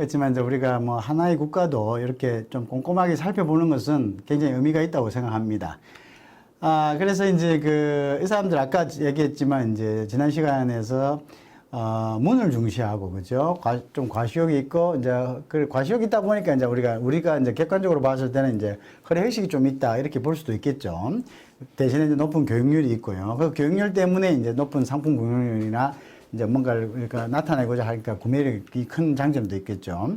그렇지만 이제 우리가 뭐 하나의 국가도 이렇게 좀 꼼꼼하게 살펴보는 것은 굉장히 의미가 있다고 생각합니다. 아, 그래서 이제 그, 이 사람들 아까 얘기했지만 이제 지난 시간에서 어, 문을 중시하고, 그죠? 과, 좀 과시욕이 있고, 이제 그 과시욕이 있다 보니까 이제 우리가, 우리가 이제 객관적으로 봤을 때는 이제 허례 의식이 좀 있다, 이렇게 볼 수도 있겠죠. 대신에 이제 높은 교육률이 있고요. 그 교육률 때문에 이제 높은 상품 공유율이나 이제 뭔가를 그러니까 나타내고자 하니까 구매력이 큰 장점도 있겠죠.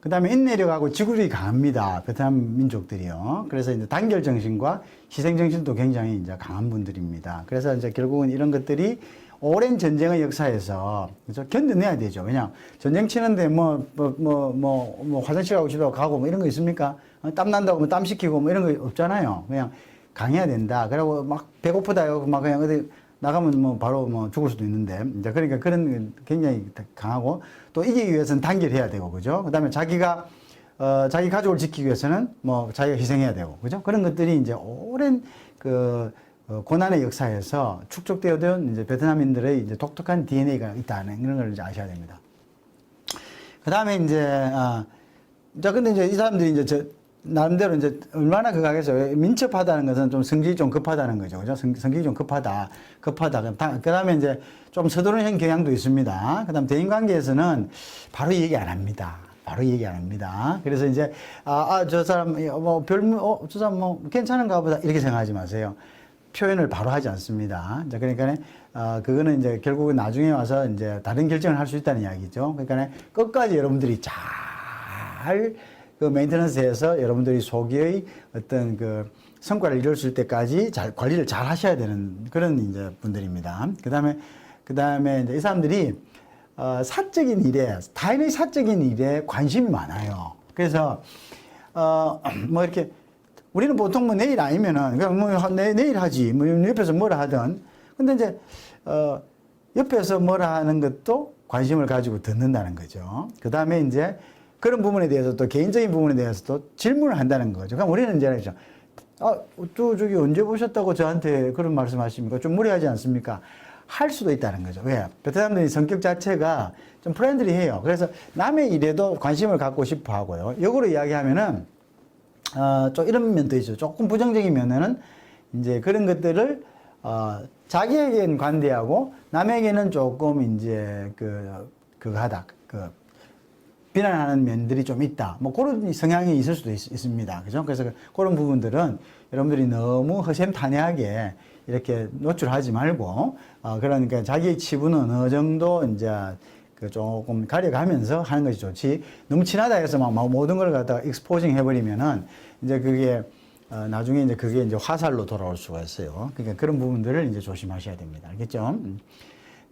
그 다음에 인내력하고 지구력이 강합니다. 베트남 민족들이요. 그래서 이제 단결 정신과 희생 정신도 굉장히 이제 강한 분들입니다. 그래서 이제 결국은 이런 것들이 오랜 전쟁의 역사에서 그죠? 견뎌내야 되죠. 그냥 전쟁 치는데 뭐, 뭐, 뭐, 뭐, 뭐 화장실 가고 싶다고 가고 뭐 이런 거 있습니까? 어, 땀 난다고 뭐땀 식히고 뭐 이런 거 없잖아요. 그냥 강해야 된다. 그리고 막 배고프다. 이러고 막 그냥 어디 나가면 뭐 바로 뭐 죽을 수도 있는데. 이제 그러니까 그런 굉장히 강하고 또 이기기 위해서는 단결해야 되고 그죠? 그다음에 자기가 어 자기 가족을 지키기 위해서는 뭐 자기가 희생해야 되고 그죠? 그런 것들이 이제 오랜 그 어, 고난의 역사에서 축적되어온 이제 베트남인들의 이제 독특한 DNA가 있다는 이런 걸 이제 아셔야 됩니다. 그 다음에 이제, 아, 자, 근데 이제 이 사람들이 이제 저, 나름대로 이제 얼마나 그 가게에서 민첩하다는 것은 좀 성질이 좀 급하다는 거죠. 그죠? 성, 성질이 좀 급하다. 급하다. 그 다음에 이제 좀 서두르는 경향도 있습니다. 그 다음 대인 관계에서는 바로 얘기 안 합니다. 바로 얘기 안 합니다. 그래서 이제, 아, 아, 저 사람, 뭐, 별, 어, 저 사람 뭐, 괜찮은가 보다. 이렇게 생각하지 마세요. 표현을 바로 하지 않습니다. 이제 그러니까, 어, 그거는 이제 결국은 나중에 와서 이제 다른 결정을 할 수 있다는 이야기죠. 그러니까 끝까지 여러분들이 잘 그 메인테넌스에서 여러분들이 소기의 어떤 그 성과를 이룰 때까지 잘 관리를 잘 하셔야 되는 그런 이제 분들입니다. 그 다음에, 그 다음에 이제 이 사람들이 어, 사적인 일에, 타인의 사적인 일에 관심이 많아요. 그래서, 어, 뭐 이렇게, 우리는 보통 뭐 내일 아니면은, 그냥 뭐 내, 내일 하지, 뭐 옆에서 뭐라 하든. 근데 이제, 어, 옆에서 뭐라 하는 것도 관심을 가지고 듣는다는 거죠. 그 다음에 이제 그런 부분에 대해서 또 개인적인 부분에 대해서도 질문을 한다는 거죠. 그럼 우리는 이제 알죠. 아, 또 저기 언제 보셨다고 저한테 그런 말씀 하십니까? 좀 무리하지 않습니까? 할 수도 있다는 거죠. 왜? 베트남들이 성격 자체가 좀 프렌들리해요. 그래서 남의 일에도 관심을 갖고 싶어 하고요. 역으로 이야기하면은, 어, 좀 이런 면도 있죠. 조금 부정적인 면에는 이제 그런 것들을, 어, 자기에게는 관대하고 남에게는 조금 이제 그, 그거 하다. 그, 비난하는 면들이 좀 있다. 뭐 그런 성향이 있을 수도 있, 습니다 그죠? 그래서 그런 부분들은 여러분들이 너무 허심탄회하게 이렇게 노출하지 말고, 어, 그러니까 자기의 치부는 어느 정도 이제 그 조금 가려가면서 하는 것이 좋지. 너무 친하다 해서 막, 막 모든 걸 갖다가 익스포징 해버리면은 이제 그게 어, 나중에 이제 그게 이제 화살로 돌아올 수가 있어요. 그러니까 그런 부분들을 이제 조심하셔야 됩니다. 알겠죠?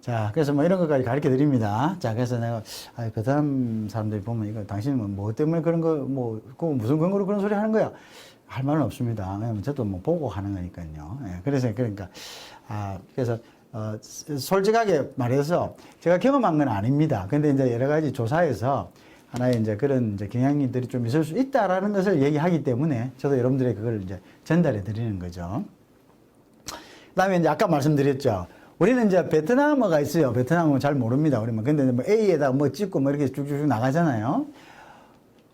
음. 자, 그래서 뭐 이런 것까지 가르쳐 드립니다. 자, 그래서 내가, 아, 베트남 사람들이 보면 이거 당신은 뭐 때문에 그런 거, 뭐, 그 무슨 근거로 그런 소리 하는 거야? 할 말은 없습니다. 왜냐면 저도 뭐 보고 하는 거니까요. 예, 그래서 그러니까, 아, 그래서, 어, 솔직하게 말해서 제가 경험한 건 아닙니다. 근데 이제 여러 가지 조사에서 하나의 이제 그런 이제 경향들이 좀 있을 수 있다라는 것을 얘기하기 때문에 저도 여러분들의 그걸 이제 전달해 드리는 거죠. 그 다음에 이제 아까 말씀드렸죠. 우리는 이제 베트남어가 있어요. 베트남어 잘 모릅니다. 우리만. 근데 뭐 A에다 뭐 찍고 뭐 이렇게 쭉쭉쭉 나가잖아요.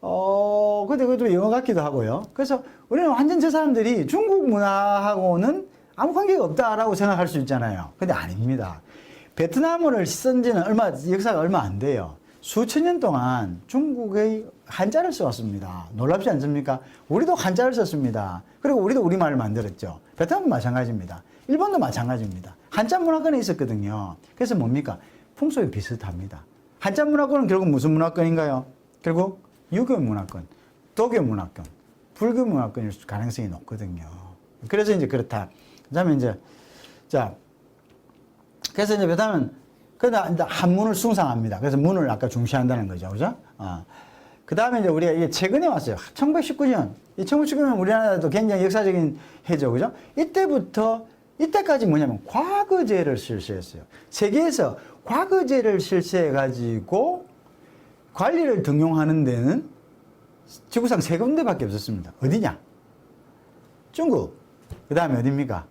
어, 근데 그것도 영어 같기도 하고요. 그래서 우리는 완전 저 사람들이 중국 문화하고는 아무 관계가 없다라고 생각할 수 있잖아요. 근데 아닙니다. 베트남어를 쓴 지는 얼마, 역사가 얼마 안 돼요. 수천 년 동안 중국의 한자를 써왔습니다. 놀랍지 않습니까? 우리도 한자를 썼습니다. 그리고 우리도 우리말을 만들었죠. 베트남도 마찬가지입니다. 일본도 마찬가지입니다. 한자 문화권에 있었거든요. 그래서 뭡니까? 풍속이 비슷합니다. 한자 문화권은 결국 무슨 문화권인가요? 결국 유교 문화권, 도교 문화권, 불교 문화권일 가능성이 높거든요. 그래서 이제 그렇다. 그 다음에 이제, 자, 그래서 이제 베트남은 그다 이제 한문을 숭상합니다. 그래서 문을 아까 중시한다는 거죠. 그죠? 어. 그 다음에 이제 우리가 이게 최근에 왔어요. 1919년. 이 1919년 우리나라도 굉장히 역사적인 해죠. 그죠? 이때부터 이때까지 뭐냐면 과거제를 실시했어요. 세계에서 과거제를 실시해가지고 관리를 등용하는 데는 지구상 세 군데밖에 없었습니다. 어디냐? 중국. 그 다음에 어딥니까?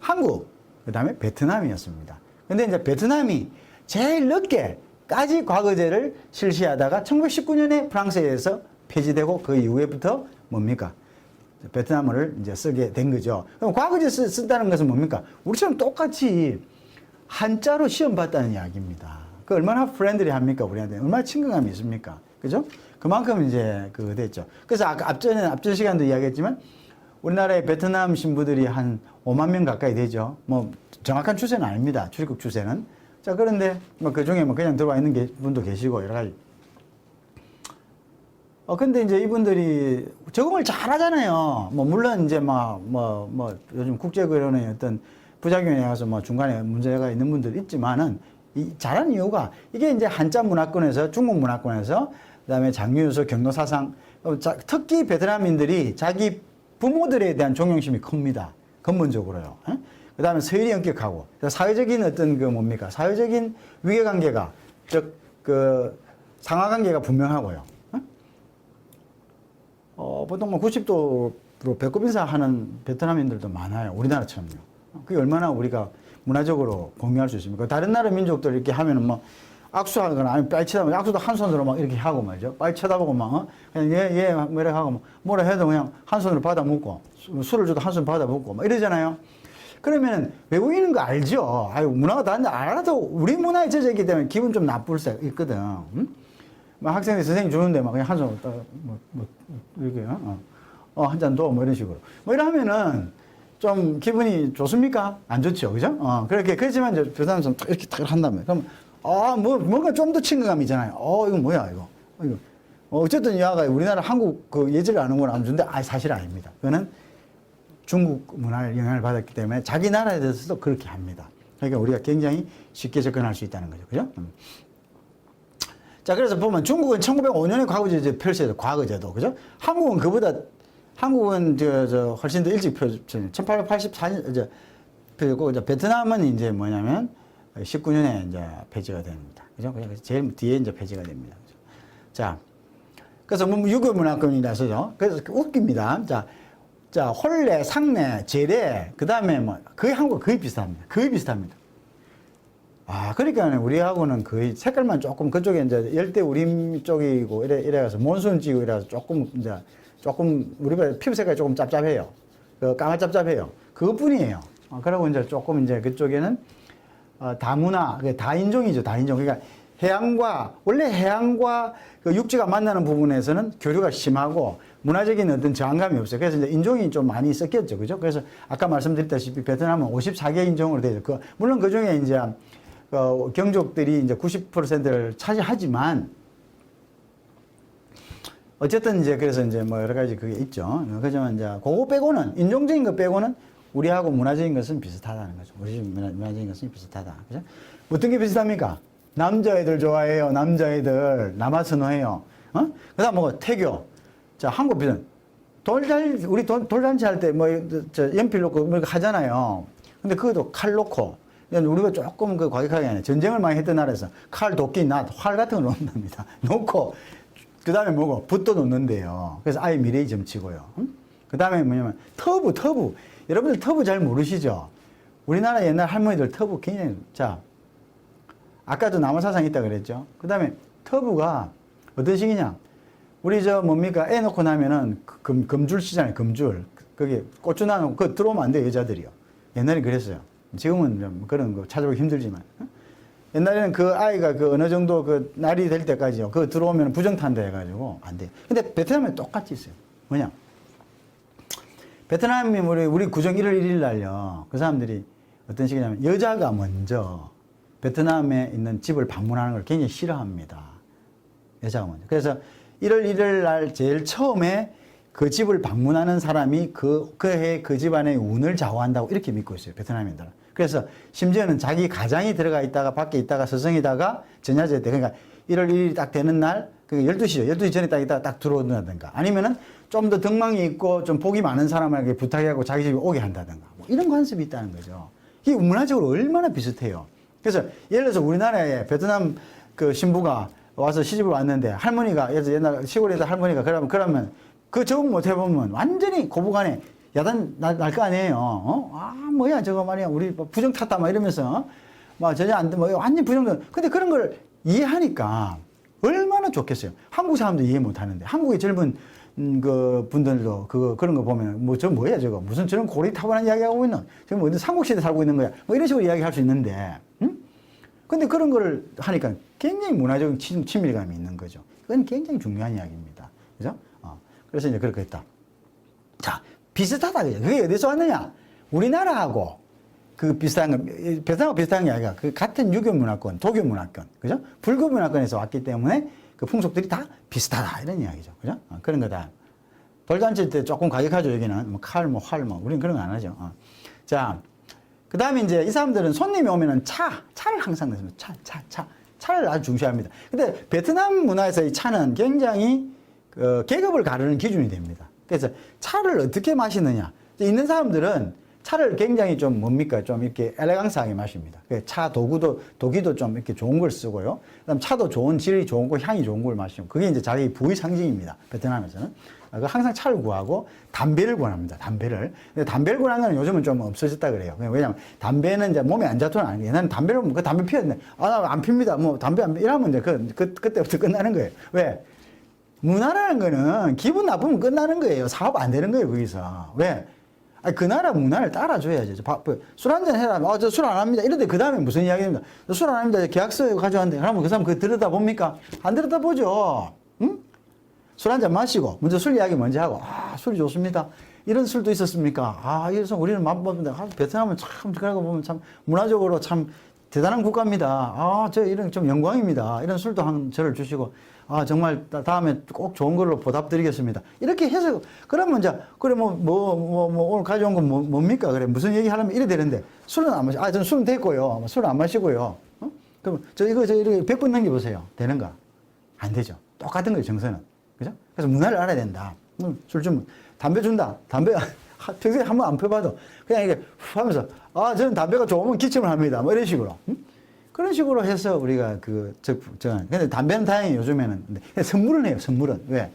한국. 그 다음에 베트남이었습니다. 근데 이제 베트남이 제일 늦게 까지 과거제를 실시하다가 1919년에 프랑스에서 폐지되고 그 이후에부터 뭡니까? 베트남어를 이제 쓰게 된 거죠. 그럼 과거제 쓰, 쓴다는 것은 뭡니까? 우리처럼 똑같이 한자로 시험 봤다는 이야기입니다. 그 얼마나 프렌들리 합니까? 우리한테 얼마나 친근감이 있습니까? 그죠? 그만큼 이제 그 됐죠. 그래서 아까 앞전에 앞전 시간도 이야기했지만 우리나라의 베트남 신부들이 한 5만 명 가까이 되죠. 뭐 정확한 추세는 아닙니다. 출국 추세는. 자 그런데 뭐 그 중에 뭐 그냥 들어와 있는 게 분도 계시고 여러 가지. 어 근데 이제 이분들이 적응을 잘 하잖아요. 뭐 물론 이제 막 뭐 뭐 요즘 국제교련의 어떤 부작용에 의해서 뭐 중간에 문제가 있는 분들 있지만은 이 잘하는 이유가 이게 이제 한자 문화권에서 중국 문화권에서 그다음에 장유유서 경로 사상 어, 자, 특히 베트남인들이 자기 부모들에 대한 존경심이 큽니다. 근본적으로요. 예? 그다음에 서열이 엄격하고 사회적인 어떤 그 뭡니까 사회적인 위계관계가 즉 그 상하관계가 분명하고요. 예? 어, 보통 뭐 90도로 배꼽 인사하는 베트남인들도 많아요. 우리나라처럼요. 그게 얼마나 우리가 문화적으로 공유할 수 있습니까? 다른 나라 민족들 이렇게 하면은 뭐 악수하거나 아니면 빨리 쳐다보면 악수도 한 손으로 막 이렇게 하고 말이죠. 빨리 쳐다보고 막, 어? 그냥 예, 예, 뭐 이렇게 하고 뭐 뭐라 해도 그냥 한 손으로 받아 먹고 수- 술을 줘도 한 손 받아 먹고 막 이러잖아요. 그러면 외국인인 거 알죠. 아유, 문화가 다른데 알아도 우리 문화에 젖어있기 때문에 기분 좀 나쁠 수 있거든. 응? 막 학생이 선생님 주는데 막 그냥 한 손으로 딱, 뭐, 뭐, 이렇게, 어, 어 한 잔 더, 뭐 이런 식으로. 뭐 이러면은 좀 기분이 좋습니까? 안 좋죠. 그죠? 어, 그렇게, 그렇지만 이제 베트남 좀 이렇게 딱 한다면. 그럼, 아, 뭐, 뭔가 좀 더 친근감이 있잖아요. 어, 이거 뭐야, 이거. 어, 이거. 어, 어쨌든 야가 우리나라 한국 그 예절을 아는 건안 준데, 아, 사실 아닙니다. 그거는 중국 문화를 영향을 받았기 때문에 자기 나라에 대해서도 그렇게 합니다. 그러니까 우리가 굉장히 쉽게 접근할 수 있다는 거죠. 그죠? 음. 자, 그래서 보면 중국은 1905년에 과거제 이제 펼쳐져 과거제도. 그죠? 한국은 그보다, 한국은 저, 저, 훨씬 더 일찍 펼쳐, 1884년, 이제, 펴고, 이제 베트남은 이제 뭐냐면 19년에 이제 폐지가 됩니다. 그죠? 그래서 제일 뒤에 이제 폐지가 됩니다. 그죠? 자, 그래서 뭐 유교 문화권이라서요. 그래서 웃깁니다. 자, 자, 혼례, 상례, 제례, 그 다음에 뭐, 거의 한국 거의 비슷합니다. 거의 비슷합니다. 아, 그러니까 우리하고는 거의 색깔만 조금 그쪽에 이제 열대 우림 쪽이고 이래, 이래가서 몬순지고 이래서 조금 이제 조금 우리보다 피부 색깔이 조금 짭짭해요. 그 까마짭짭해요. 그것뿐이에요. 어, 그러고 이제 조금 이제 그쪽에는 어, 다문화, 그 다인종이죠. 다인종. 그러니까 해양과, 원래 해양과 그 육지가 만나는 부분에서는 교류가 심하고 문화적인 어떤 저항감이 없어요. 그래서 이제 인종이 좀 많이 섞였죠. 그죠? 그래서 아까 말씀드렸다시피 베트남은 54개 인종으로 되죠. 그, 물론 그 중에 이제 어, 경족들이 이제 90%를 차지하지만 어쨌든 이제 그래서 이제 뭐 여러 가지 그게 있죠. 그렇지만 이제 그거 빼고는 인종적인 것 빼고는 우리하고 문화적인 것은 비슷하다는 거죠. 우리 집 문화, 문화적인 것은 비슷하다. 그죠? 어떤 게 비슷합니까? 남자애들 좋아해요. 남자애들 남아 선호해요. 어? 그다음 뭐 태교. 자 한국 비슷. 돌잔 우리 돌, 돌잔치 할 때뭐저 연필 놓고 뭐 하잖아요. 근데 그것도 칼 놓고 그냥 우리가 조금 그 과격하게 하네. 전쟁을 많이 했던 나라에서 칼, 도끼, 낫, 활 같은 걸 놓는답니다. 놓고 그 다음에 뭐고 붓도 놓는데요. 그래서 아예 미래의 점치고요. 그 다음에 뭐냐면 터부, 터부. 여러분들 터부 잘 모르시죠? 우리나라 옛날 할머니들 터부 굉장히 자 아까도 남한사상 있다 그랬죠. 그 다음에 터부가 어떤 식이냐? 우리 저 뭡니까? 애 놓고 나면은 그 금, 금줄 치잖아요. 금줄. 거기 고추 나놓고 그 들어오면 안 돼요. 여자들이요. 옛날에 그랬어요. 지금은 좀 그런 거 찾아보기 힘들지만. 어? 옛날에는 그 아이가 그 어느 정도 그 날이 될 때까지요. 그 들어오면 부정탄다 해가지고 안 돼. 근데 베트남에 똑같이 있어요. 뭐냐? 베트남이 우리, 우리 구정 1월 1일 날요. 그 사람들이 어떤 식이냐면 여자가 먼저 베트남에 있는 집을 방문하는 걸 굉장히 싫어합니다. 여자가 먼저. 그래서 1월 1일 날 제일 처음에 그 집을 방문하는 사람이 그, 그 해 그 집안의 운을 좌우한다고 이렇게 믿고 있어요. 베트남인들은. 그래서 심지어는 자기 가장이 들어가 있다가 밖에 있다가 서성이다가 전야제 때, 그러니까 1월 1일이 딱 되는 날, 그 12시죠. 12시 전에 딱 있다가 딱 들어온다든가. 아니면은 좀 더 덕망이 있고 좀 복이 많은 사람에게 부탁하고 자기 집에 오게 한다든가. 뭐 이런 관습이 있다는 거죠. 이게 문화적으로 얼마나 비슷해요. 그래서 예를 들어서 우리나라에 베트남 그 신부가 와서 시집을 왔는데 할머니가 예를 들어 옛날 시골에서 할머니가 그러면 그러면 그 적응 못 해보면 완전히 고부간에 야단 날 거 아니에요. 어? 아 뭐야 저거 말이야 우리 뭐 부정 탔다 막 이러면서 막 전혀 안 돼. 뭐 완전 부정도. 근데 그런 걸 이해하니까 얼마나 좋겠어요. 한국 사람도 이해 못 하는데 한국의 젊은 음, 그 분들도 그 그런 거 보면 뭐 저 뭐야 저거 무슨 저런 고리 타고난 이야기 하고 있는 지금 어디 삼국시대 살고 있는 거야 뭐 이런 식으로 이야기할 수 있는데 응? 근데 그런 거를 하니까 굉장히 문화적인 친- 친밀감이 있는 거죠. 그건 굉장히 중요한 이야기입니다. 그죠? 어. 그래서 이제 그렇게 했다. 자, 비슷하다. 그게 어디서 왔느냐? 우리나라하고 그 비슷한 거, 베트남하고 비슷한 게 아니라 그 같은 유교 문화권, 도교 문화권, 그죠? 불교 문화권에서 왔기 때문에 그 풍속들이 다 비슷하다. 이런 이야기죠. 그죠? 어, 그런 거다. 돌잔치 때 조금 가격하죠. 여기는. 뭐 칼, 뭐 활, 뭐. 우리는 그런 거 안 하죠. 어. 자, 그 다음에 이제 이 사람들은 손님이 오면은 차, 차를 항상 넣습니다. 차, 차, 차. 차를 아주 중시합니다. 근데 베트남 문화에서 이 차는 굉장히 그 계급을 가르는 기준이 됩니다. 그래서 차를 어떻게 마시느냐. 있는 사람들은 차를 굉장히 좀 뭡니까? 좀 이렇게 엘레강스하게 마십니다. 그차 도구도, 도기도 좀 이렇게 좋은 걸 쓰고요. 그 다음 차도 좋은 질이 좋은 거, 향이 좋은 걸 마시고. 그게 이제 자기 부의 상징입니다. 베트남에서는. 아, 그 항상 차를 구하고 담배를 권합니다. 담배를. 근데 담배를 권하는 건 요즘은 좀 없어졌다 그래요. 왜냐면 담배는 이제 몸에 안 좋다는 아니에요. 옛날에 담배를, 그 담배 피웠는데, 아, 나안 핍니다. 뭐 담배 안 피, 이러면 이제 그, 그, 그때부터 끝나는 거예요. 왜? 문화라는 거는 기분 나쁘면 끝나는 거예요. 사업 안 되는 거예요, 거기서. 왜? 아니, 그 나라 문화를 따라줘야죠. 술 한잔 해라. 아, 저술 안 합니다. 이런데 그 다음에 무슨 이야기 합니다. 술 안 합니다. 계약서 가져왔는데. 그러면 그 사람 그거 들여다 봅니까? 안 들여다 보죠. 응? 술 한잔 마시고, 먼저 술 이야기 먼저 하고, 아, 술이 좋습니다. 이런 술도 있었습니까? 아, 이래서 우리는 맛보는데, 아, 베트남은 참, 거 보면 참, 문화적으로 참 대단한 국가입니다. 아, 저 이런 좀 영광입니다. 이런 술도 한 저를 주시고, 아, 정말 다- 다음에 꼭 좋은 걸로 보답드리겠습니다. 이렇게 해서, 그러면 이제, 그래, 뭐, 뭐, 뭐, 뭐 오늘 가져온 건 뭐, 뭡니까? 그래, 무슨 얘기 하려면 이래 되는데, 술은 안 마시, 아, 저는 술은 됐고요. 술은 안 마시고요. 어? 그럼 저 이거, 저 이렇게 100번 넘겨보세요. 되는가? 안 되죠. 똑같은 거예요, 정서는. 그죠? 그래서 문화를 알아야 된다. 음, 술 좀, 담배 준다. 담배, 하- 평소에 한 번 안 펴봐도 그냥 이렇게 후 하면서, 아, 저는 담배가 좋으면 기침을 합니다. 뭐 이런 식으로. 음? 그런 식으로 해서 우리가 그, 저, 저, 근데 담배는 다행히 요즘에는, 근데 선물은 해요, 선물은. 왜?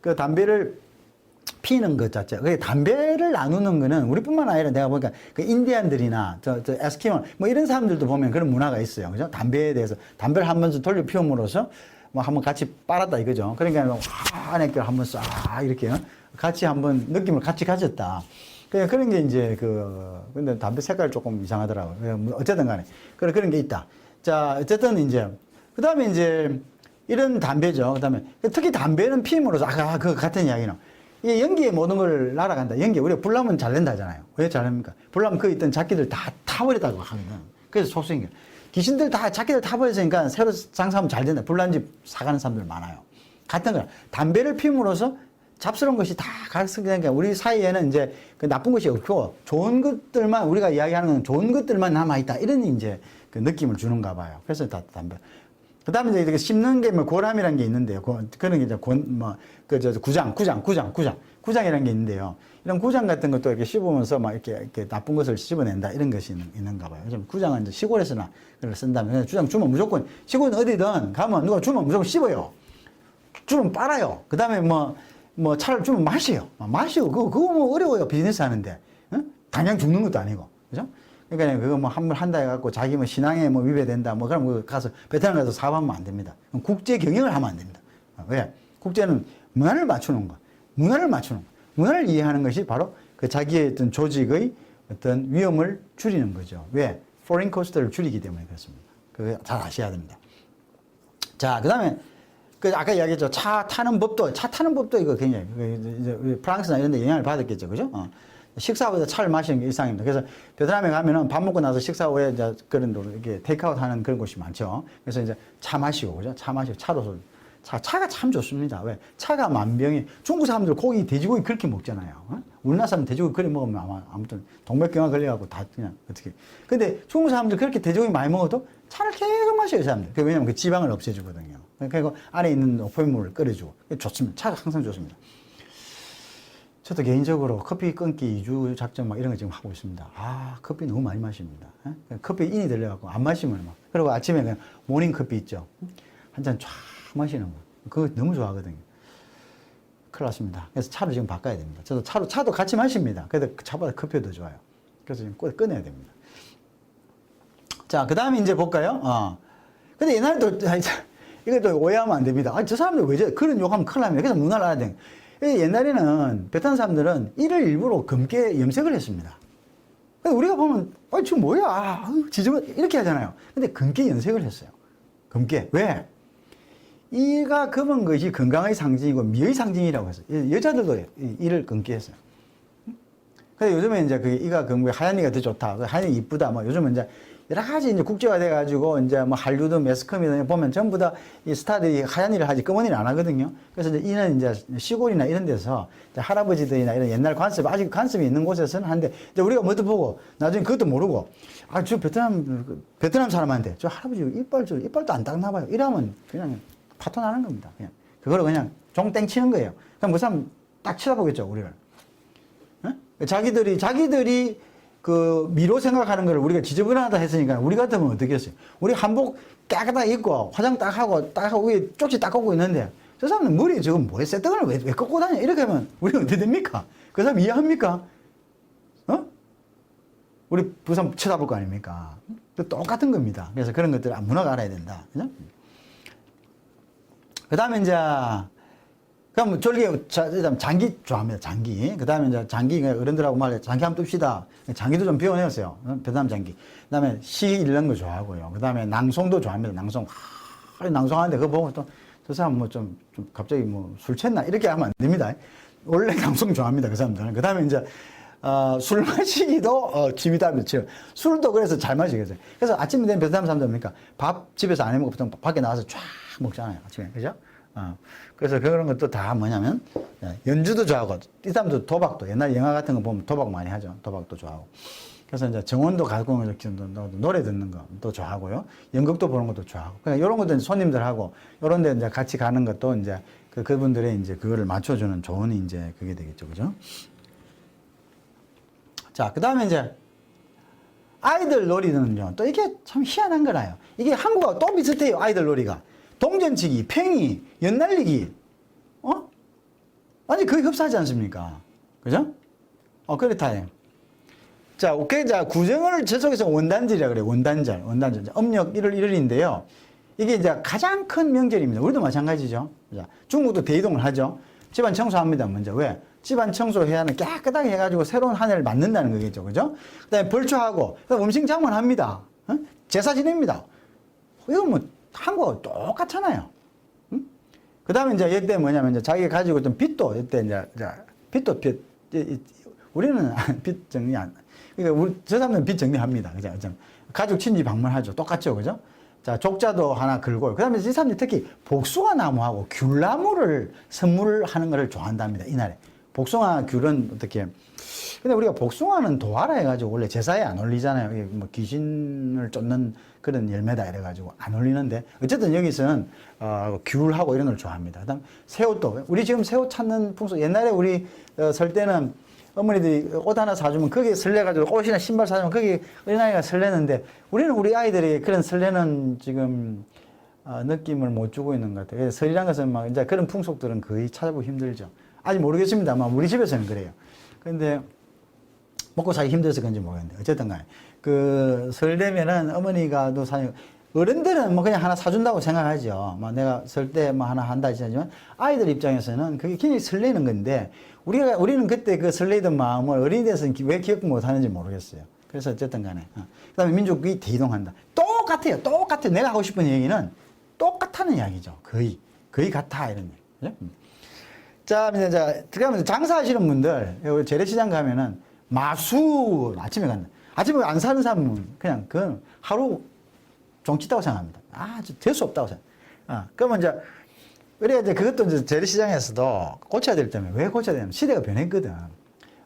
그 담배를 피는 것 자체. 그 담배를 나누는 거는 우리뿐만 아니라 내가 보니까 그 인디안들이나 저, 저 에스키모 뭐 이런 사람들도 보면 그런 문화가 있어요. 그죠? 담배에 대해서 담배를 한 번씩 돌려 피움으로써 뭐 한번 같이 빨았다 이거죠. 그러니까 뭐 안에 걸 한번 싹 이렇게 같이 한번 느낌을 같이 가졌다. 그냥 그런 게 이제 그 근데 담배 색깔 조금 이상하더라고요. 뭐 어쨌든 간에 그런 그런 게 있다. 자 어쨌든 이제 그 다음에 이제 이런 담배죠. 그 다음에 특히 담배는 피임으로써 아까 그 같은 이야기는 이 연기에 모든 걸 날아간다. 연기 우리가 불나면 잘 된다 하잖아요. 왜잘 됩니까? 불나면 그 있던 자기들 다 타버렸다고 하거든. 그래서 속성이 귀신들 다 자기들 타버렸으니까 새로 장사하면 잘 된다. 불난 집 사가는 사람들 많아요. 같은 거야. 담배를 피움으로써 잡스러운 것이 다 각성되니까 우리 사이에는 이제 그 나쁜 것이 없고 좋은 것들만 우리가 이야기하는 건 좋은 것들만 남아 있다. 이런 이제 그 느낌을 주는가 봐요. 그래서 다 담배. 그 다음에 이제 이렇게 씹는 게 뭐 고람이라는 게 있는데요. 고- 그런 게 이제 곤, 뭐, 그, 저, 구장, 구장, 구장, 구장. 구장이라는 게 있는데요. 이런 구장 같은 것도 이렇게 씹으면서 막 이렇게, 이렇게 나쁜 것을 씹어낸다. 이런 것이 있는, 있는가 봐요. 좀 구장은 이제 시골에서나 그걸 쓴다면 주장 주면 무조건, 시골 어디든 가면 누가 주면 무조건 씹어요. 주면 빨아요. 그 다음에 뭐, 뭐 차를 주면 마셔요. 아, 마시고, 그거, 그거 뭐 어려워요. 비즈니스 하는데. 응? 당장 죽는 것도 아니고. 그죠? 그러니까 그거 뭐한번 한다 해갖고 자기 뭐 신앙에 뭐 위배된다. 뭐 그럼 그 가서 베트남 가서 사업하면 안 됩니다. 국제 경영을 하면 안 됩니다. 아, 왜? 국제는 문화를 맞추는 거. 문화를 맞추는 거. 문화를 이해하는 것이 바로 그 자기의 어떤 조직의 어떤 위험을 줄이는 거죠. 왜? 포린 코스트를 줄이기 때문에 그렇습니다. 그거 잘 아셔야 됩니다. 자, 그 다음에, 그, 아까 이야기했죠. 차 타는 법도, 차 타는 법도 이거 굉장히, 그 프랑스나 이런 데 영향을 받았겠죠. 그죠? 어. 식사 후에 차를 마시는 게 일상입니다. 그래서 베트남에 가면은 밥 먹고 나서 식사 후에 이제 그런 데 이렇게 테이크아웃 하는 그런 곳이 많죠. 그래서 이제 차 마시고, 그죠? 차 마시고, 차로서. 차, 차가 참 좋습니다. 왜? 차가 만병이, 중국 사람들 고기, 돼지고기 그렇게 먹잖아요. 어? 우리나라 사람 돼지고기 그래 먹으면 아마, 아무튼 동맥경화 걸려갖고 다 그냥 어떻게. 근데 중국 사람들 그렇게 돼지고기 많이 먹어도 차를 계속 마셔요, 이 사람들. 그 왜냐면 그 지방을 없애주거든요. 그리고 안에 있는 포유물을 끓여주고. 좋습니다. 차가 항상 좋습니다. 저도 개인적으로 커피 끊기 2주 작전 막 이런 거 지금 하고 있습니다. 아, 커피 너무 많이 마십니다. 예? 커피 인이 들려갖고 안 마시면 막. 그리고 아침에 그냥 모닝 커피 있죠. 한 잔 쫙 마시는 거. 그거 너무 좋아하거든요. 큰일 났습니다. 그래서 차로 지금 바꿔야 됩니다. 저도 차로, 차도 같이 마십니다. 그래도 차보다 커피가 더 좋아요. 그래서 지금 꼭 끊어야 됩니다. 자, 그 다음에 이제 볼까요? 어. 근데 옛날에도 이것도 오해하면 안 됩니다. 아, 저 사람들 왜 저, 그런 욕하면 큰일 납니다. 그래서 문화를 알아야 돼. 옛날에는 베트남 사람들은 이를 일부러 검게 염색을 했습니다. 우리가 보면, 아, 지금 뭐야. 아유, 지저분 이렇게 하잖아요. 근데 검게 염색을 했어요. 검게. 왜? 이가 검은 것이 건강의 상징이고 미의 상징이라고 했어요. 여자들도 이- 이를 검게 했어요. 근데 요즘에 이제 그 이가 검게 하얀 이가 더 좋다. 그 하얀 이 이쁘다. 뭐 요즘은 이제 여러 가지 이제 국제화 돼가지고 이제 뭐 한류든 매스컴이든 보면 전부 다 이 스타들이 하얀 일을 하지 검은 일을 안 하거든요. 그래서 이제 이는 이제 시골이나 이런 데서 할아버지들이나 이런 옛날 관습, 아직 관습이 있는 곳에서는 하는데 이제 우리가 뭐도 보고 나중에 그것도 모르고 아, 저 베트남, 그 베트남 사람한테 저 할아버지 이빨, 저 이빨도 안 닦나 봐요. 이러면 그냥 파토 나는 겁니다. 그냥. 그걸 그냥 종땡 치는 거예요. 그럼 그 사람 딱 쳐다보겠죠, 우리를. 어? 자기들이 자기들이 그 미로 생각하는 걸 우리가 지저분하다 했으니까 우리 같으면 어떻게 했어요? 우리 한복 깨끗하게 입고 화장 딱 하고 딱 하고 위에 쪽지 딱 꽂고 있는데 저 사람은 머리에 저건 뭐에 새떡을 왜, 왜 꽂고 다녀? 이렇게 하면 우리 어떻게 됩니까? 그 사람 이해합니까? 어? 우리 부산 쳐다볼 거 아닙니까? 그 똑같은 겁니다. 그래서 그런 것들을 문화가 알아야 된다. 그 다음에 이제, 그럼 졸기, 장기 좋아합니다. 장기. 그 다음에 이제 장기, 어른들하고 말해, 장기 한번 둡시다. 장기도 좀 배워내었어요. 어? 베트남 장기. 그 다음에 시 읽는 거 좋아하고요. 그 다음에 낭송도 좋아합니다. 낭송. 하, 낭송하는데 그거 보고 또, 저 사람 뭐 좀, 좀 갑자기 뭐 술 취했나? 이렇게 하면 안 됩니다. 원래 낭송 좋아합니다. 그 사람들은. 그 다음에 이제, 어, 술 마시기도 어, 취미답니다. 취미. 술도 그래서 잘 마시겠어요. 그래서 아침에 되면 베트남 사람들 뭡니까? 밥 집에서 안 해먹고 보통 밖에 나가서 쫙 먹잖아요. 아침에. 그죠? 어. 그래서 그런 것도 다 뭐냐면 예, 연주도 좋아하고 이 사람도 도박도 옛날 영화 같은 거 보면 도박 많이 하죠. 도박도 좋아하고. 그래서 이제 정원도 가고 노래 듣는 것도 좋아하고요. 연극도 보는 것도 좋아하고. 그냥 이런 것도 손님들하고 이런 데 이제 같이 가는 것도 이제 그 그분들의 이제 그거를 맞춰주는 좋은 이제 그게 되겠죠. 그죠? 자, 그 다음에 이제 아이들 놀이는요. 또 이게 참 희한한 거라요. 이게 한국하고 또 비슷해요. 아이들 놀이가. 동전치기, 팽이, 연날리기. 어? 완전 거의 흡사하지 않습니까? 그죠? 어, 그렇다. 자, 오케이. 자, 구정을 저속에서 원단절이라 그래요. 원단절. 원단절. 음력 1월 1일인데요. 이게 이제 가장 큰 명절입니다. 우리도 마찬가지죠. 자, 중국도 대이동을 하죠. 집안 청소합니다. 먼저. 왜? 집안 청소해야 하는 깨끗하게 해가지고 새로운 한 해를 맞는다는 거겠죠. 그죠? 그 다음에 벌초하고, 음식 장만합니다. 어? 제사 지냅니다. 이거 뭐, 한국하고 똑같잖아요. 응? 그 다음에 이제 이때 뭐냐면 이제 자기가 가지고 있던 빚도 이때 이제, 빚도 빚, 우리는 빚 정리 안, 그러니까 우리, 저 사람들은 빚 정리합니다. 그죠? 좀 가족 친지 방문하죠. 똑같죠. 그죠? 자, 족자도 하나 걸고, 그 다음에 이 사람들이 특히 복숭아 나무하고 귤나무를 선물하는 것을 좋아한답니다. 이날에. 복숭아, 귤은 어떻게. 근데 우리가 복숭아는 도화라 해가지고 원래 제사에 안 올리잖아요. 뭐 귀신을 쫓는 그런 열매다 이래가지고 안 올리는데 어쨌든 여기서는 어, 귤하고 이런 걸 좋아합니다. 그다음 새우도 우리 지금 새우 찾는 풍속 옛날에 우리 어, 설 때는 어머니들이 옷 하나 사주면 거기에 설레가지고 옷이나 신발 사주면 거기 어린아이가 설레는데 우리는 우리 아이들에게 그런 설레는 지금 어, 느낌을 못 주고 있는 것 같아요. 설이란 것은 막 이제 그런 풍속들은 거의 찾아보기 힘들죠. 아직 모르겠습니다만 우리 집에서는 그래요. 근데 먹고 살기 힘들어서 그런지 모르겠는데 어쨌든 간에 그 설되면은 어머니가 또 사, 어른들은 뭐 그냥 하나 사준다고 생각하죠. 뭐 내가 설 때 뭐 하나 한다 하지만 아이들 입장에서는 그게 굉장히 설레는 건데 우리가 우리는 그때 그 설레던 마음을 어린이 돼서는 왜 기억 못 하는지 모르겠어요. 그래서 어쨌든 간에 어. 그다음에 민족이 대이동한다. 똑같아요. 똑같아요. 내가 하고 싶은 얘기는 똑같다는 이야기죠. 거의 거의 같아 이런 얘기. 그죠? 음. 자, 이제 자, 들어가면 장사하시는 분들, 재래시장 가면은 마수 아침에 간다. 아침에 안 사는 사람은 그냥 그 하루 종치다고 생각합니다. 아, 될수 없다고 생각. 아, 그러면 이제 그래야 이제 그것도 이제 재래시장에서도 고쳐야 될 때문에 왜 고쳐야 되냐면 시대가 변했거든.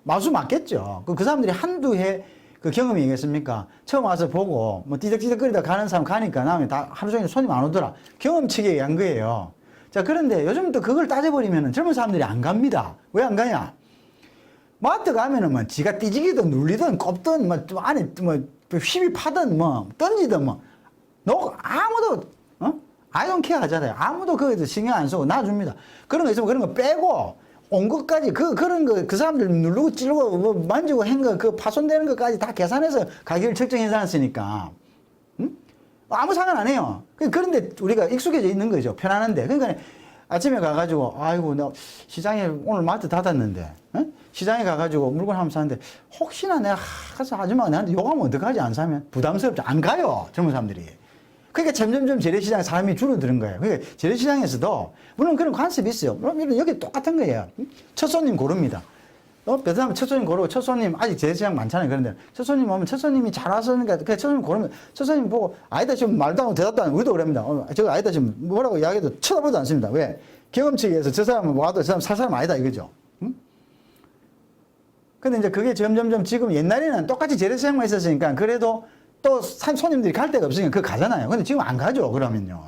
마수 맞겠죠. 그, 그 사람들이 한두 해 그 경험이 있겠습니까? 처음 와서 보고 뭐 띠덕띠덕거리다 가는 사람 가니까 다음에 다 하루 종일 손님 안 오더라. 경험치게 얘기한 거예요. 자, 그런데 요즘 또 그걸 따져버리면 젊은 사람들이 안 갑니다. 왜 안 가냐? 마트 가면은 뭐 지가 띠지기든 눌리든 꼽든 뭐 좀 안에 뭐 휘비 파든 뭐 던지든 뭐너 아무도 어? Care 하잖아요. 아무도 그거에 신경 안 쓰고 놔줍니다. 그런 거 있으면 그런 거 빼고 온 것까지 그 그런 거 그 사람들 누르고 찌르고 뭐 만지고 한거그 파손되는 것까지 다 계산해서 가격을 책정해 놨으니까 응? 아무 상관 안 해요. 그- 그런데 우리가 익숙해져 있는 거죠. 편안한데. 그러니까 아침에 가가지고, 아이고, 나 시장에 오늘 마트 닫았는데, 어? 시장에 가가지고 물건 한번 사는데, 혹시나 내가 하, 가서 아줌마가 나한테 욕하면 어떡하지? 안 사면? 부담스럽지. 안 가요. 젊은 사람들이. 그러니까 점점점 재래시장 사람이 줄어드는 거예요. 그러니까 재래시장에서도, 물론 그런 관습이 있어요. 물론 여기 똑같은 거예요. 첫 손님 고릅니다. 어, 베트남 고르고 첫 손님 아직 재래시장 많잖아요. 그런데 첫 손님 오면 첫 손님이 잘 와서니까 그첫 손님 고르면 첫 손님 보고 아니다 지금 말도 안 하고 대답도 안 하고 우리도 그럽니다. 어, 저거 아니다 지금 뭐라고 이야기해도 쳐다보지도 않습니다. 왜? 경험치에서 저 사람은 와도 저 사람 살 사람 아니다 이거죠. 응? 근데 이제 그게 점점점 지금 옛날에는 똑같이 재래시장만 있었으니까 그래도 또산 손님들이 갈 데가 없으니까 그거 가잖아요. 근데 지금 안 가죠. 그러면요.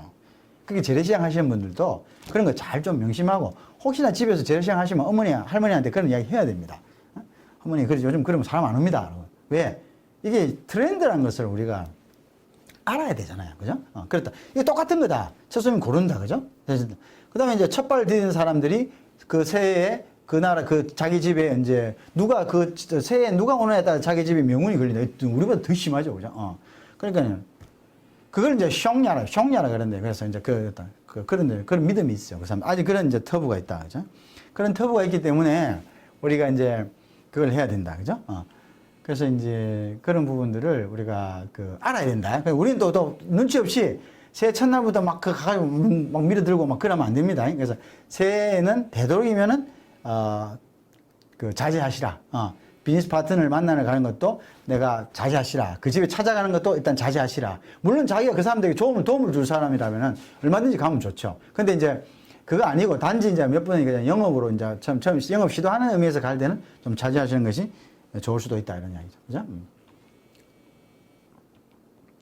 그게 재래시장 하시는 분들도 그런 거 잘 좀 명심하고 혹시나 집에서 재래시장 하시면 어머니, 할머니한테 그런 이야기 해야 됩니다. 어? 어머니, 그래 요즘 그러면 사람 안 옵니다. 왜? 이게 트렌드라는 것을 우리가 알아야 되잖아요. 그죠? 어, 그렇다. 이게 똑같은 거다. 첫 손님 고른다. 그죠? 그 다음에 이제 첫발 디딘 사람들이 그 새해에 그 나라, 그 자기 집에 이제 누가 그 새해에 누가 오느냐에 따라 자기 집에 명운이 걸린다. 우리보다 더 심하죠. 그죠? 어. 그러니까요. 그걸 이제 숑야라, 숑야라 그런데 그래서 이제 그, 그, 그런, 데 그런 믿음이 있어요. 그 사람. 아직 그런 이제 터부가 있다. 그죠? 그런 터부가 있기 때문에 우리가 이제 그걸 해야 된다. 그죠? 어. 그래서 이제 그런 부분들을 우리가 그 알아야 된다. 우리는 또, 또 눈치 없이 새해 첫날부터 막그 가가지고 막 밀어들고 막 그러면 안 됩니다. 그래서 새해에는 되도록이면은, 어, 그 자제하시라. 어. 비즈니스 파트너를 만나러 가는 것도 내가 자제하시라. 그 집에 찾아가는 것도 일단 자제하시라. 물론 자기가 그 사람들에게 도움을, 도움을 줄 사람이라면은 얼마든지 가면 좋죠. 근데 이제 그거 아니고 단지 이제 몇 번이 그냥 영업으로 이제 처음, 처음 영업 시도하는 의미에서 갈 때는 좀 자제하시는 것이 좋을 수도 있다. 이런 이야기죠. 그죠? 음.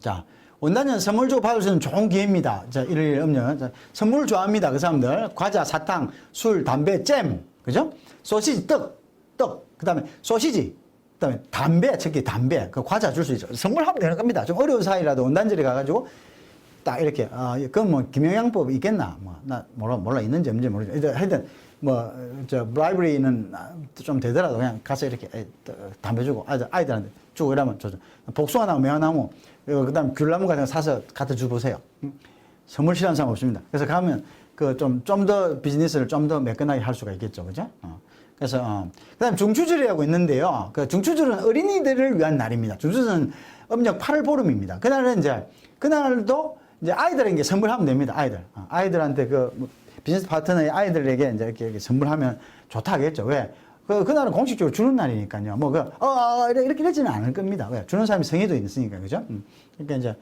자, 원단은 선물 주고 받을 수 있는 좋은 기회입니다. 자, 일일 음료. 자, 선물을 좋아합니다. 그 사람들. 과자, 사탕, 술, 담배, 잼. 그죠? 소시지, 떡, 떡. 그 다음에 소시지. 그 다음에 담배, 특히 담배. 그 과자 줄 수 있죠. 선물하면 되는 겁니다. 좀 어려운 사이라도 원단절에 가가지고 딱 이렇게, 아, 그건 뭐, 김영양법 있겠나? 뭐, 나 몰라, 몰라. 있는지 없는지 모르겠어. 하여튼, 뭐, 저, 브라이브리는 좀 되더라도 그냥 가서 이렇게 담배 주고 아이들, 아이들한테 주고 이러면 좋죠. 복숭아나무, 매화나무, 그 다음 귤나무 같은 거 사서 갖다 주보세요. 음? 선물 싫어하는 사람 없습니다. 그래서 가면 그 좀, 좀 더 비즈니스를 좀 더 매끈하게 할 수가 있겠죠. 그죠? 어. 그래서, 어. 그 다음 중추절이라고 있는데요. 그 중추절은 어린이들을 위한 날입니다. 중추절은 음력 8월 보름입니다. 그날은 이제, 그날도 이제 아이들에게 선물하면 됩니다. 아이들. 어. 아이들한테 그, 뭐 비즈니스 파트너의 아이들에게 이제 이렇게, 이렇게 선물하면 좋다 하겠죠. 왜? 그, 그날은 공식적으로 주는 날이니까요. 뭐, 그, 어, 어, 이렇게, 되지는 않을 겁니다. 왜? 주는 사람이 성의도 있으니까, 그죠? 음. 그러니까 이제,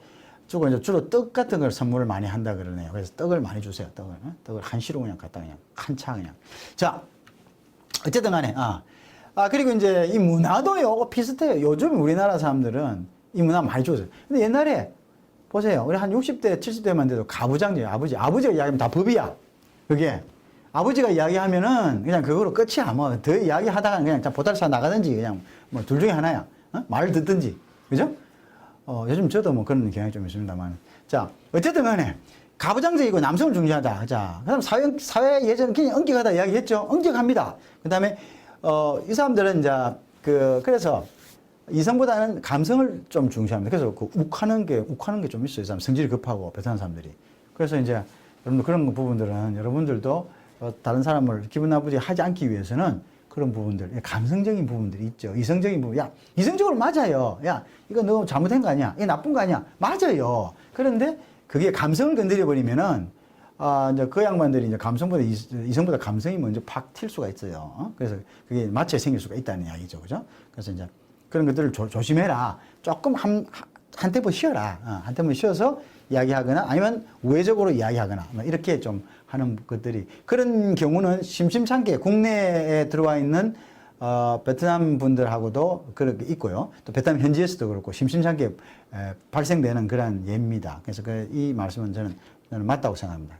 주고 이제 주로 떡 같은 걸 선물을 많이 한다 그러네요. 그래서 떡을 많이 주세요. 떡을. 어? 떡을 한시로 그냥 갖다 그냥, 한 차 그냥. 자, 어쨌든 간에, 아. 아, 그리고 이제 이 문화도 요거 비슷해요. 요즘 우리나라 사람들은 이 문화 많이 좋아해요. 근데 옛날에, 보세요. 우리 한 60대, 70대만 돼도 가부장제예요. 아버지. 아버지가 이야기하면 다 법이야. 그게. 아버지가 이야기하면은 그냥 그거로 끝이야. 뭐 더 이야기하다가 그냥 보달사 나가든지 그냥 뭐 둘 중에 하나야. 어? 말을 듣든지. 그죠? 어, 요즘 저도 뭐 그런 경향이 좀 있습니다만. 자, 어쨌든 간에 가부장제이고 남성을 중시하다. 자, 그 다음 사회, 사회 예전 굉장히 엄격하다 이야기 했죠. 엄격합니다. 그 다음에, 어, 이 사람들은 이제 그, 그래서 이성보다는 감성을 좀 중시합니다. 그래서 그 욱하는 게, 욱하는 게 좀 있어요. 이 사람 성질이 급하고 베트남 사람들이. 그래서 이제 여러분들 그런 부분들은 여러분들도 어, 다른 사람을 기분 나쁘게 하지 않기 위해서는 그런 부분들, 감성적인 부분들이 있죠. 이성적인 부분. 야, 이성적으로 맞아요. 야, 이거 너 잘못한 거 아니야? 이거 나쁜 거 아니야? 맞아요. 그런데 그게 감성을 건드려 버리면은 아, 이제 그 양반들이 이제 감성보다 이- 이성보다 감성이 먼저 팍 튈 수가 있어요. 어? 그래서 그게 마찰이 생길 수가 있다는 이야기죠. 그죠? 그래서 이제 그런 것들을 조, 조심해라. 조금 한, 한 템포 쉬어라. 어, 한 템포 쉬어서 이야기하거나 아니면 우회적으로 이야기하거나 뭐 이렇게 좀 하는 것들이 그런 경우는 심심찮게 국내에 들어와 있는 어, 베트남 분들하고도 그렇게 있고요. 또 베트남 현지에서도 그렇고 심심찮게 에, 발생되는 그런 예입니다. 그래서 그, 이 말씀은 저는, 저는 맞다고 생각합니다.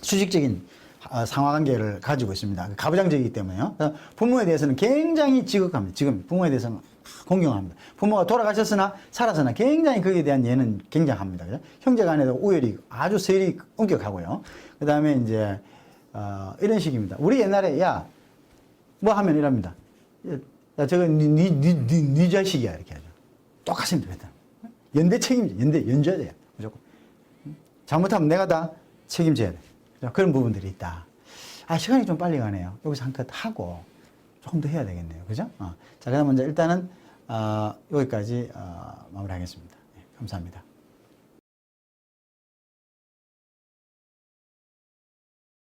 수직적인 어, 상하관계를 가지고 있습니다. 가부장적이기 때문에요. 부모에 대해서는 굉장히 지극합니다. 지금 부모에 대해서는 공경합니다. 부모가 돌아가셨으나 살아서나 굉장히 거기에 대한 예는 굉장합니다. 그죠? 형제 간에도 우열이 아주 세리 엄격하고요. 그 다음에 이제 어, 이런 식입니다. 우리 옛날에 야 뭐 하면 이럽니다. 야 저거 니니 니 니 자식이야 이렇게 하죠. 똑같습니다. 베트남. 연대 책임, 연대, 연줘야 돼요. 무조건. 음? 잘못하면 내가 다 책임져야 돼. 그런 부분들이 있다. 아, 시간이 좀 빨리 가네요. 여기서 한컷 하고 조금 더 해야 되겠네요. 그죠? 어. 자, 그럼 먼저 일단은, 어, 여기까지, 어, 마무리하겠습니다. 예, 감사합니다.